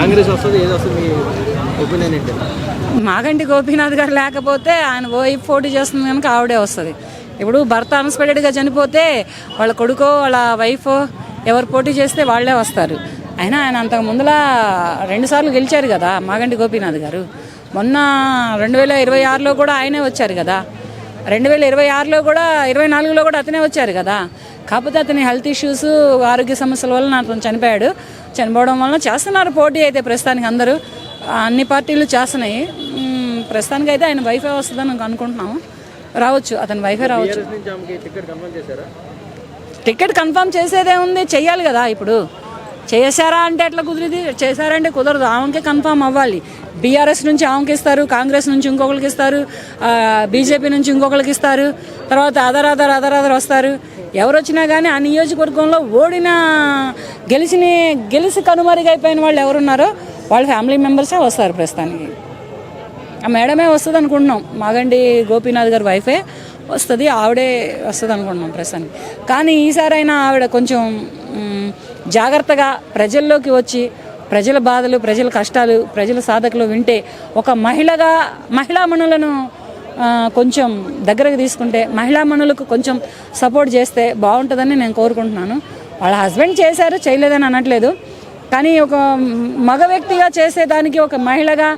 కాంగ్రెస్ వస్తుంది ఏది వస్తుంది ఒపీనియన్ ఏంటి? మాగంటి గోపీనాథ్ గారు లేకపోతే ఆయన పోయి పోటీ చేస్తుంది కనుక ఆవిడే వస్తుంది. ఇప్పుడు భర్త అన్స్పెక్టెడ్గా చనిపోతే వాళ్ళ కొడుకో వాళ్ళ వైఫ్ ఎవరు పోటీ చేస్తే వాళ్ళే వస్తారు. అయినా ఆయన అంతకు ముందులా రెండుసార్లు గెలిచారు కదా మాగంటి గోపీనాథ్ గారు. మొన్న రెండు వేల ఇరవై ఆరులో కూడా ఆయనే వచ్చారు కదా. రెండు వేల ఇరవై ఆరులో కూడా ఇరవై నాలుగులో కూడా అతనే వచ్చారు కదా. కాకపోతే అతని హెల్త్ ఇష్యూస్ ఆరోగ్య సమస్యల వల్ల అతను చనిపోయాడు. చనిపోవడం వల్ల చేస్తున్నారు పోటీ అయితే ప్రస్తుతానికి అందరూ. అన్ని పార్టీలు చేస్తున్నాయి. ప్రస్తుతానికి అయితే ఆయన వైఫై వస్తుందని అనుకుంటున్నాము. రావచ్చు అతని వైఫై రావచ్చు. టికెట్ కన్ఫర్మ్ చేసేదే ఉంది చెయ్యాలి కదా ఇప్పుడు. చేశారా అంటే ఎట్లా కుదిరిది? చేశారంటే కుదరదు ఆమెకే కన్ఫర్మ్ అవ్వాలి. బీఆర్ఎస్ నుంచి ఆమెకి ఇస్తారు కాంగ్రెస్ నుంచి ఇంకొకరికి ఇస్తారు బీజేపీ నుంచి ఇంకొకరికి ఇస్తారు తర్వాత అదర్ అదర్ అదర్ అదర్ వస్తారు. ఎవరు వచ్చినా కానీ ఆ నియోజకవర్గంలో ఓడిన గెలిచిన గెలిచి కనుమరుగైపోయిన వాళ్ళు ఎవరున్నారో వాళ్ళ ఫ్యామిలీ మెంబర్సే వస్తారు ప్రస్తుతానికి. ఆ మేడమే వస్తుంది అనుకుంటున్నాం మాగండి గోపీనాథ్ గారి వైఫే వస్తుంది ఆవిడే వస్తుంది అనుకుంటున్నాం ప్రస్తుతానికి. కానీ ఈసారైనా ఆవిడ కొంచెం జాగ్రత్తగా ప్రజల్లోకి వచ్చి ప్రజల బాధలు ప్రజల కష్టాలు ప్రజల సాధకులు వింటే ఒక మహిళగా మహిళా మనులను కొంచెం దగ్గరకు తీసుకుంటే మహిళా మనులకు కొంచెం సపోర్ట్ చేస్తే బాగుంటుందని నేను కోరుకుంటున్నాను. వాళ్ళ హస్బెండ్ చేశారు చేయలేదని అనట్లేదు. కానీ ఒక మగ వ్యక్తిగా చేసేదానికి ఒక మహిళగా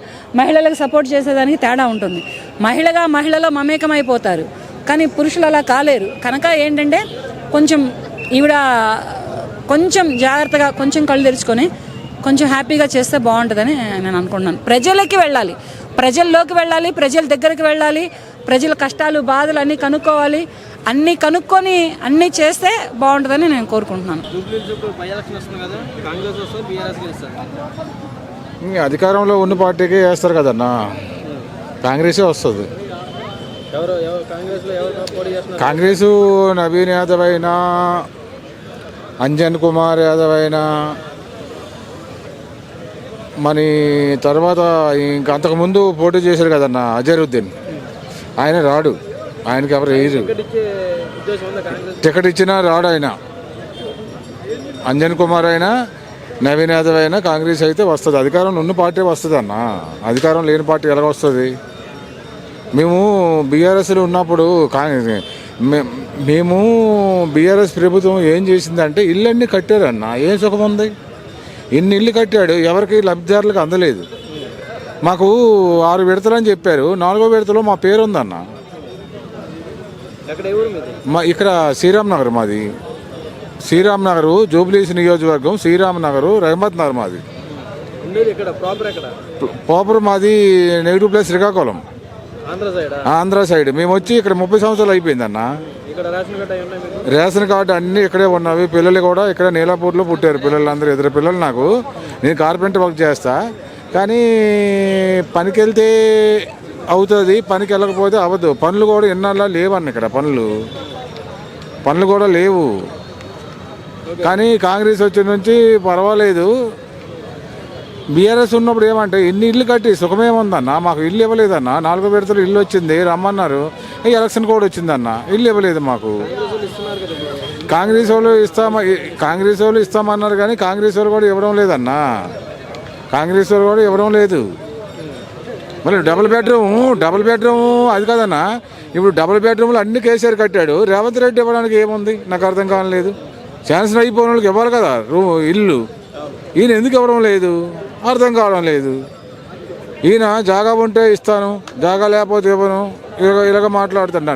మహిళలకు సపోర్ట్ చేసేదానికి తేడా ఉంటుంది. మహిళగా మహిళలో మమేకమైపోతారు. కానీ పురుషులు అలా కాలేరు. కనుక ఏంటంటే కొంచెం ఈవిడ కొంచెం జాగ్రత్తగా కొంచెం కళ్ళు తెరుచుకొని కొంచెం హ్యాపీగా చేస్తే బాగుంటుందని నేను అనుకుంటున్నాను. ప్రజలకి వెళ్ళాలి. ప్రజల్లోకి వెళ్ళాలి ప్రజల దగ్గరికి వెళ్ళాలి ప్రజల కష్టాలు బాధలు అన్నీ కనుక్కోవాలి. అన్నీ కనుక్కొని అన్నీ చేస్తే బాగుంటుందని నేను కోరుకుంటున్నాను. జూబ్లీస్ ఇప్పుడు బై ఎలక్షన్ వస్తుంది కదా కాంగ్రెస్ వస్తుంది. బీఆర్ఎస్ గెలుస్తారు ఇంక అధికారంలో ఉన్న పార్టీకే వేస్తారు కదన్నా కాంగ్రెసే వస్తుంది కాంగ్రెసు నవీన్ యాదవ్ అయినా అంజన్ కుమార్ యాదవ్ అయినా మరి తర్వాత ఇంక అంతకుముందు పోటీ చేశారు కదన్నా అజరుద్దీన్. ఆయన రాడు. ఆయనకి ఎవరు వేయరు. టికెట్ ఇచ్చినా రాడు ఆయన. అంజన్ కుమార్ అయినా నవీన్ యాదవ్ అయినా కాంగ్రెస్ అయితే వస్తుంది. అధికారం ఉన్న పార్టీ వస్తుంది అన్న. అధికారం లేని పార్టీ ఎలా వస్తుంది? మేము బీఆర్ఎస్లో ఉన్నప్పుడు కాంగ్రెస్ మేము బీఆర్ఎస్ ప్రభుత్వం ఏం చేసిందంటే ఇళ్ళన్నీ కట్టారన్న. ఏం సుఖం ఉంది? ఇన్ని ఇల్లు కట్టాడు ఎవరికి లబ్ధిదారులకు అందలేదు. మాకు ఆరు విడతలని చెప్పారు నాలుగో విడతలో మా పేరు ఉందన్న మా ఇక్కడ శ్రీరామ్ నగర్ మాది. శ్రీరామ్ నగర్ జూబ్లీస్ నియోజకవర్గం శ్రీరామ్ నగర్ రహమత్ నగర్ మాది ప్రాపర్ మాది నెగిటివ్ ప్లేస్ శ్రీకాకుళం. ఆంధ్ర సైడా? మేము వచ్చి ఇక్కడ ముప్పై సంవత్సరాలు అయిపోయిందన్న. రేషన్ కార్డు అన్నీ ఇక్కడే ఉన్నవి. పిల్లలు కూడా ఇక్కడ నీలాపూర్లో పుట్టారు పిల్లలందరూ ఇద్దరు పిల్లలు నాకు. నేను కార్పెంటర్ వర్క్ చేస్తా. కానీ పనికి వెళ్తే అవుతుంది పనికి వెళ్ళకపోతే అవ్వదు. పనులు కూడా ఎన్నాళ్ళ లేవన్న ఇక్కడ పనులు. పనులు కూడా లేవు. కానీ కాంగ్రెస్ వచ్చిన నుంచి పర్వాలేదు. బీఆర్ఎస్ ఉన్నప్పుడు ఏమంటే ఇన్ని ఇల్లు కట్టి సుఖమేముందన్న? మాకు ఇల్లు ఇవ్వలేదన్న? నాలుగో విడతలు ఇల్లు వచ్చింది రమ్మన్నారు. ఎలక్షన్ కూడా వచ్చిందన్న. ఇల్లు ఇవ్వలేదు మాకు. కాంగ్రెస్ వాళ్ళు ఇస్తామా కాంగ్రెస్ వాళ్ళు ఇస్తామన్నారు కానీ కాంగ్రెస్ వాళ్ళు కూడా ఇవ్వడం లేదన్న. కాంగ్రెస్ వాళ్ళు కూడా ఇవ్వడం లేదు. మరి డబుల్ బెడ్రూమ్ డబుల్ బెడ్రూమ్ అది కాదన్న. ఇప్పుడు డబుల్ బెడ్రూమ్లు అన్ని కేసీఆర్ కట్టాడు. రేవంత్ రెడ్డి ఇవ్వడానికి ఏముంది? నాకు అర్థం కావట్లేదు ఛాన్సలర్ అయిపోయిన వాళ్ళకి ఇవ్వాలి కదా రూ ఇల్లు. ఈయన ఎందుకు ఇవ్వడం లేదు? అర్థం కావడం లేదు. ఈయన జాగా ఉంటే ఇస్తాను జాగా లేకపోతే ఇవ్వను ఇలాగ ఇలాగ మాట్లాడుతుండ